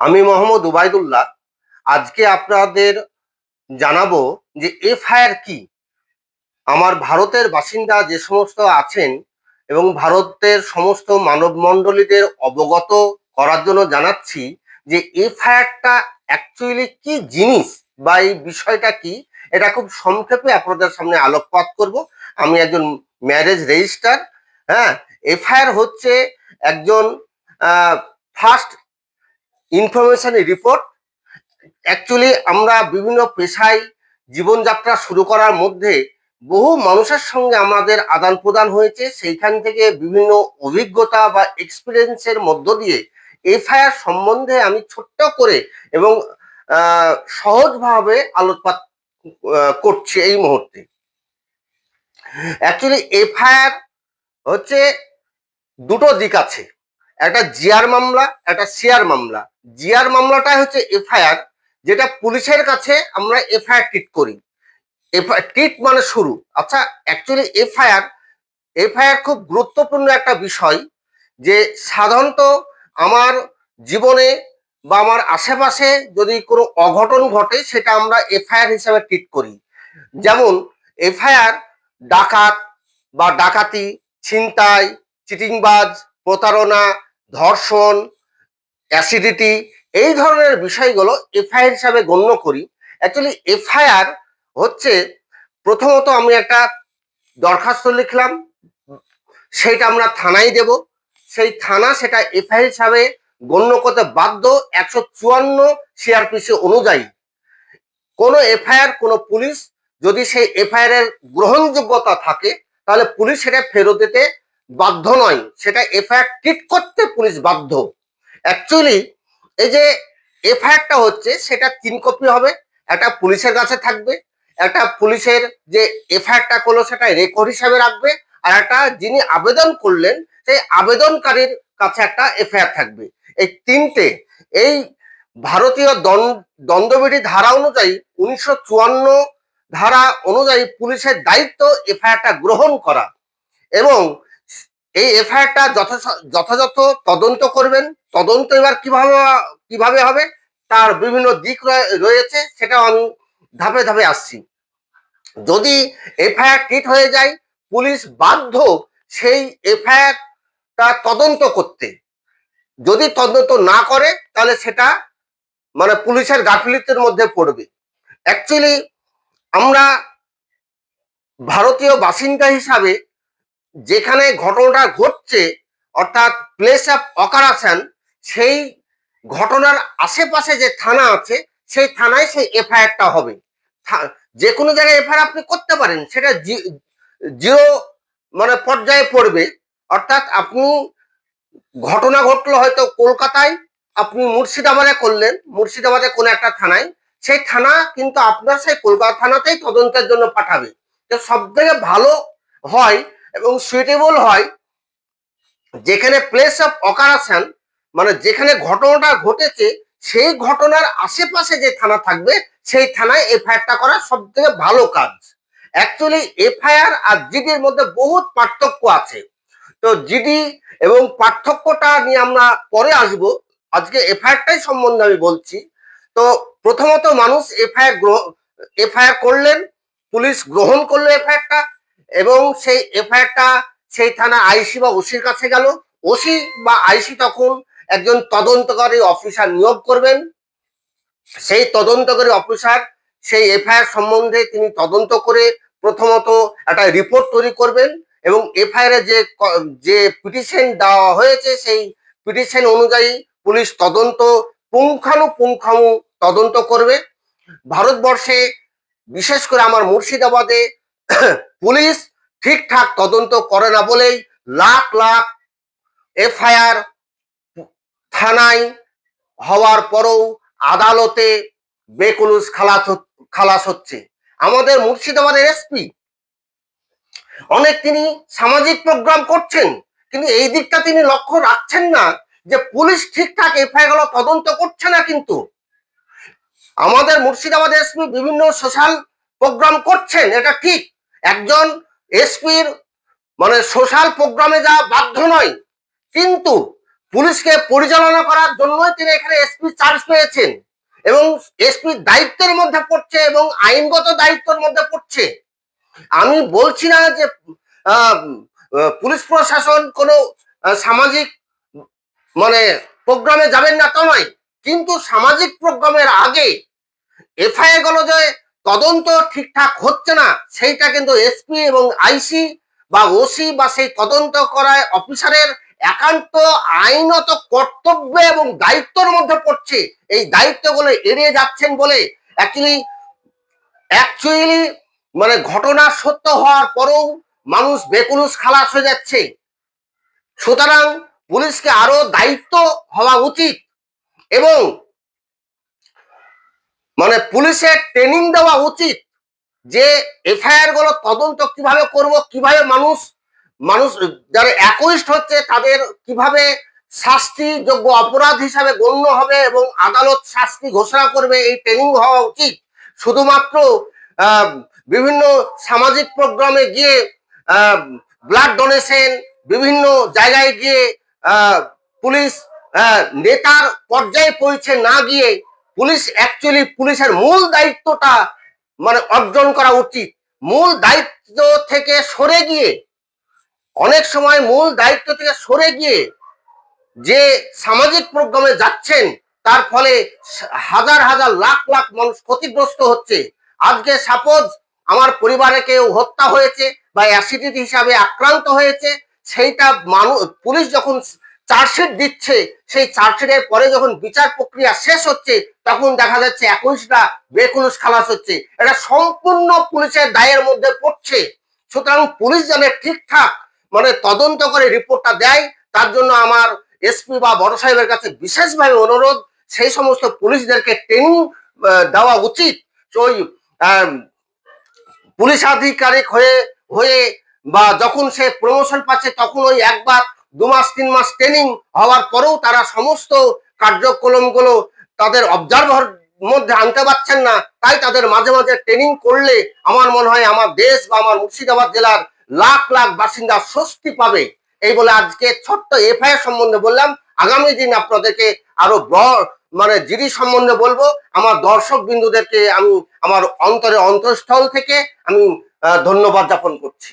আমি মোহাম্মদ উবাইদুল্লাহ আজকে আপনাদের জানাব যে এফআইআর কি? আমার ভারতের বাসিন্দা যে সমস্ত আছেন এবং ভারতের সমস্ত মানব মণ্ডলীদের অবগত করার জন্য জানাচ্ছি যে এফআইআরটা অ্যাকচুয়ালি কি জিনিস বা এই বিষয়টা কি? এটা খুব সংক্ষেপে আপনাদের সামনে আলোকপাত করব। আমি একজন ম্যারেজ রেজিস্টার হ্যাঁ? এফআইআর হচ্ছে একজন ফার্স্ট ইনফরমেশন রিপোর্ট অ্যাকচুয়ালি আমরা বিভিন্ন পেশায় জীবনযাত্রা শুরু করার মধ্যে বহু মানুষের সঙ্গে আমাদের আদান প্রদান হয়েছে। সেইখান থেকে বিভিন্ন অভিজ্ঞতা বা এক্সপিরিয়েন্সের মধ্য দিয়ে এফআইআর সম্বন্ধে আমি ছোট্ট করে এবং সহজভাবে আলোকপাত করছি এই মুহূর্তে। অ্যাকচুয়ালি এফআইআর হচ্ছে দুটো দিক আছে। একটা জিআর মামলা, একটা সিআর মামলা। জিআর মামলাটাই হচ্ছে এফআইআর, যেটা পুলিশের কাছে আমরা এফআইআর ট্রিট করি। ট্রিট মানে শুরু। আচ্ছা অ্যাকচুয়ালি এফআইআর এফআইআর খুব গুরুত্বপূর্ণ একটা বিষয় যে সাধারণত আমার জীবনে বা আমার আশেপাশে যদি কোনো অঘটন ঘটে, সেটা আমরা এফআইআর হিসাবে ট্রিট করি। যেমন, এফআইআর ডাকাত বা ডাকাতি, ছিনতাই, চিটিংবাজ, প্রতারণা ধর্ষণ অ্যাসিডিটি এই ধরনের বিষয়গুলো এফআইআর হিসাবে গণ্য করি। অ্যাকচুয়ালি এফআইআর হচ্ছে, প্রথমত আমি একটা দরখাস্ত লিখলাম সেইটা আমরা থানায় দেব। সেই থানা সেটা এফআইআর হিসাবে গণ্য করতে বাধ্য একশো চুয়ান্ন সিআরপিসি অনুযায়ী। কোনো এফআইআর কোনো পুলিশ যদি সেই এফআইআর এর গ্রহণযোগ্যতা থাকে, তাহলে পুলিশ সেটা ফেরত দিতে বাধ্য নয়, সেটা এফআইআর ট্রিট করতে পুলিশ বাধ্য। অ্যাকচুয়ালি এই যে এফআইআরটা হচ্ছে, সেটা তিন কপি হবে, একটা পুলিশের কাছে থাকবে, একটা পুলিশের যে এফআইআরটা করল, সেটা রেকর্ড হিসাবে রাখবে, আর একটা যিনি আবেদন করলেন, সেই আবেদনকারীর কাছে একটা এফআইআর থাকবে। এই তিনটে, এই ভারতীয় দণ্ডবিধি ধারা অনুযায়ী, উনিশশো চুয়ান্ন ধারা অনুযায়ী পুলিশের দায়িত্ব এফআইআরটা গ্রহণ করা। এবং এই এফআইআরটা যথাযথ তদন্ত করবেন। তদন্ত এবার কীভাবে কীভাবে হবে, তার বিভিন্ন দিক রয়ে- রয়েছে সেটা আমি ধাপে ধাপে আসছি। যদি এফআইআর ট্রিট হয়ে যায়, পুলিশ বাধ্য সেই এফআইআরটা তদন্ত করতে। যদি তদন্ত না করে, তাহলে সেটা মানে পুলিশের গাফিলতির মধ্যে পড়বে। অ্যাকচুয়ালি আমরা ভারতীয় বাসিন্দা হিসাবে যেখানে ঘটনাটা ঘটছে, অর্থাৎ প্লেস অফ অকারেশন সেই ঘটনার আশেপাশে যে থানা আছে, সেই থানায় সেই এফআইআরটা হবে। যে কোনো জায়গায় এফআইআর আপনি করতে পারেন, সেটা জিরো মানে পর্যায়ে পড়বে। অর্থাৎ আপনি, ঘটনা ঘটলো হয়তো কলকাতায়, আপনি মুর্শিদাবাদে করলেন, মুর্শিদাবাদে কোনো একটা থানায়, সেই থানা কিন্তু আপনার সেই কলকাতা থানাতেই তদন্তের জন্য পাঠাবে। তো সব থেকে ভালো হয় এবং সুইটেবল হয় যেখানে প্লেস অফ অকারেশন মানে যেখানে ঘটনাটা ঘটেছে, সেই ঘটনার আশেপাশে যে থানা থাকবে, সেই থানায় এফআইআরটা করা সব থেকে ভালো কাজ। অ্যাকচুয়ালি এফআইআর আর জিডির মধ্যে বহুত পার্থক্য আছে। তো জিডি এবং পার্থক্যটা নিয়ে আমরা পরে আসব। আজকে এফআইআরটাই সম্বন্ধে আমি বলছি। তো প্রথমত মানুষ এফআইআর এফআইআর করলেন, পুলিশ গ্রহণ করল এফআইআরটা এবং সেই এফআইআরটা সেই থানা আইসি বা ওসির কাছে গেল। ওসি বা আইসি তখন একজন তদন্তকারী অফিসার নিয়োগ করবেন। সেই তদন্তকারী অফিসার সেই এফআইআর সম্বন্ধে তিনি তদন্ত করে প্রথমত একটা রিপোর্ট তৈরি করবেন এবং এফআইআর যে যে পিটিশন দেওয়া হয়েছে সেই পিটিশন অনুযায়ী পুলিশ তদন্ত পুঙ্খানুপুঙ্খানু তদন্ত করবে। ভারতবর্ষে বিশেষ করে আমার মুর্শিদাবাদে পুলিশ ঠিকঠাক তদন্ত করে না বলেই লাখ লাখ এফআইআর থানায় হওয়ার পরও আদালতে বেকুলুস খালাস খালাস হচ্ছে। আমাদের মুর্শিদাবাদের এসপি। অনেক তিনি সামাজিক প্রোগ্রাম করছেন, কিন্তু এই দিকটা তিনি লক্ষ্য রাখছেন না যে পুলিশ ঠিকঠাক এফআইআর তদন্ত করছে না কিন্তু। আমাদের মুর্শিদাবাদ এসপি বিভিন্ন সোশ্যাল প্রোগ্রাম করছেন, এটা ঠিক একজন এসপির মানে সোশ্যাল প্রোগ্রামে যাওয়া বাধ্য নয়, কিন্তু পুলিশকে পরিচালনা করার জন্যই তিনি এখানে এসপি চার্জ পেয়েছেন এবং এসপি দায়িত্বের মধ্যে পড়ছে এবং আইনগত দায়িত্বের মধ্যে পড়ছে। আমি বলছি না যে পুলিশ প্রশাসন কোনো সামাজিক মানে প্রোগ্রামে যাবেন না তো নয়, কিন্তু সামাজিক প্রোগ্রামের আগে এফআইআরগুলো যে তদন্ত ঠিকঠাক হচ্ছে না, সেইটা কিন্তু এসপি এবং আইসি বা ওসি বা সেই তদন্ত করায় অফিসারের একান্ত আইনত কর্তব্য এবং দায়িত্বের মধ্যে পড়ছে। এই দায়িত্বগুলো এড়িয়ে যাচ্ছেন বলে অ্যাকচুয়ালি অ্যাকচুয়ালি মানে ঘটনা সত্য হওয়ার পরেও মানুষ বেকুলুস খালাস হয়ে যাচ্ছে। সুতরাং পুলিশকে আরও দায়িত্ব হওয়া উচিত এবং মানে পুলিশের ট্রেনিং দেওয়া উচিত যে এফআইআরগুলো তদন্ত কীভাবে করব, কীভাবে মানুষ মানুষ যারা একইষ্ট হচ্ছে তাদের কীভাবে শাস্তিযোগ্য অপরাধ হিসাবে গণ্য হবে এবং আদালত শাস্তি ঘোষণা করবে, এই ট্রেনিং হওয়া উচিত। শুধুমাত্র বিভিন্ন সামাজিক প্রোগ্রামে গিয়ে ব্লাড ডোনেশন বিভিন্ন জায়গায় গিয়ে পুলিশ নেতার পর্যায়ে পৌঁছে না গিয়ে পুলিশ অ্যাকচুয়ালি পুলিশের মূল দায়িত্বটা মানে অর্জন করা উচিত। মূল দায়িত্ব থেকে সরে গিয়ে, অনেক সময় মূল দায়িত্ব থেকে সরে গিয়ে যে সামাজিক প্রোগ্রামে যাচ্ছেন, তার ফলে হাজার হাজার লাখ লাখ মানুষ ক্ষতিগ্রস্ত হচ্ছে। আজকে সাপোজ আমার পরিবারে কেউ হত্যা হয়েছে বা অ্যাসিডিটি হিসাবে আক্রান্ত হয়েছে, সেইটা মানুষ পুলিশ যখন চার্জশিট দিচ্ছে, সেই চার্জশিটের পরে যখন বিচার প্রক্রিয়া শেষ হচ্ছে, তখন দেখা যাচ্ছে একুশটা বেকুলুস খালাস হচ্ছে। এটা সম্পূর্ণ পুলিশের দায়ের মধ্যে পড়ছে। সুতরাং পুলিশ যেন ঠিকঠাক মানে তদন্ত করে রিপোর্টটা দেয়, তার জন্য আমার এসপি বা বড় সাহেবের কাছে বিশেষভাবে অনুরোধ, সেই সমস্ত পুলিশদেরকে ট্রেনিং দেওয়া উচিত। ওই পুলিশ আধিকারিক হয়ে হয়ে বা যখন সে প্রমোশন পাচ্ছে, তখন ওই একবার দু মাস তিন মাস ট্রেনিং হওয়ার পরেও তারা সমস্ত কার্যক্রমগুলো তাদের অবজারভার মধ্যে আনতে পারছেন না। তাই তাদের মাঝে মাঝে ট্রেনিং করলে আমার মনে হয় আমার দেশ বা আমার মুর্শিদাবাদ জেলার লাখ লাখ বাসিন্দা স্বস্তি পাবে। এই বলে আজকে ছোট্ট এফআইআর সম্বন্ধে বললাম। আগামী দিন আপনাদেরকে আরও বড় মানে জিডি সম্বন্ধে বলব। আমার দর্শক বিন্দুদেরকে আমি আমার অন্তরে অন্তঃস্থল থেকে আমি ধন্যবাদ জ্ঞাপন করছি।